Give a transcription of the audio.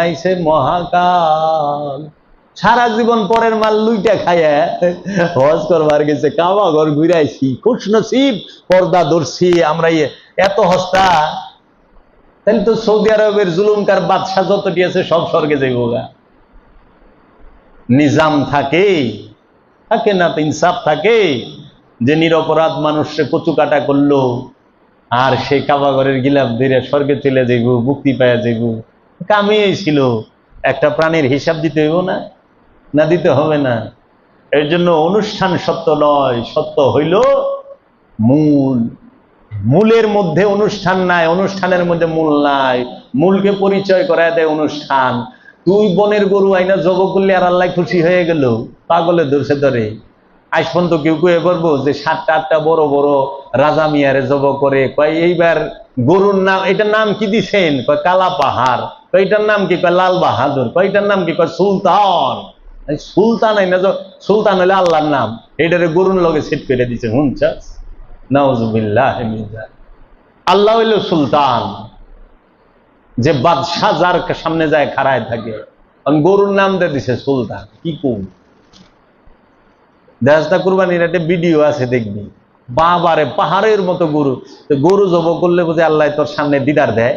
আইছে মহাকাল। সারা জীবন পরের মাল লুইটা খাইয়া হজ করবার গেছে, কাবা ঘর ঘুরাইছি খুশ নসিব পর্দা ধরছি, আমরা ইয়ে এত হস্তা। তাহলে তো সৌদি আরবের জুলুমকার বাদশাহ যতটি আছে সব স্বর্গে যাইব গা। নিজাম থাকে থাকে না তো ইনসাফ থাকে, যে নিরপরাধ মানুষে কচু কাটা করল, আর সে কাবাগরের গিলাপ ধীরে স্বর্গে চলে যাইব, মুক্তি পাওয়া যাইব। কামিয়েই ছিল। একটা প্রাণীর হিসাব দিতে হইব না না দিতে হবে না। এর জন্য অনুষ্ঠান সত্য নয়, সত্য হইল মূল। মূলের মধ্যে অনুষ্ঠান নাই, অনুষ্ঠানের মধ্যে মূল নাই। মূলকে পরিচয় করায় দেয় অনুষ্ঠান। তুই বনের গরু আইনা জব করলে আর আল্লাহ খুশি হয়ে গেল, পাগলে ধরছে ধরে। আজ পর্যন্ত কেউ কেউ করব যে সাতটা আটটা বড় বড় রাজা মিয়ারে জব করে। কয় এইবার গরুর নাম, এটার নাম কি দিছেন? কয় কালা পাহাড়। কয় এটার নাম কি কয় লাল বাহাদুর? কয় এটার নাম কি কয় সুলতান? সুলতান না সুলতান হলে আল্লাহর নাম। এটারে গরুর লগে সেট করে দিছে, হুনছাস? নাউজুবিল্লাহ আল্লাহ হইল সুলতান। যে বাদশাহ যার সামনে যায় খাড়ায় থাকে। গরুর নাম দিয়ে দিছে সুলতান। কি কম? দেশটা কুরবানির একটা ভিডিও আছে দেখবি। বাবারে পাহাড়ের মতো গরু। গরু জব করলে বোধহয় আল্লাহ তোর সামনে দিদার দেয়।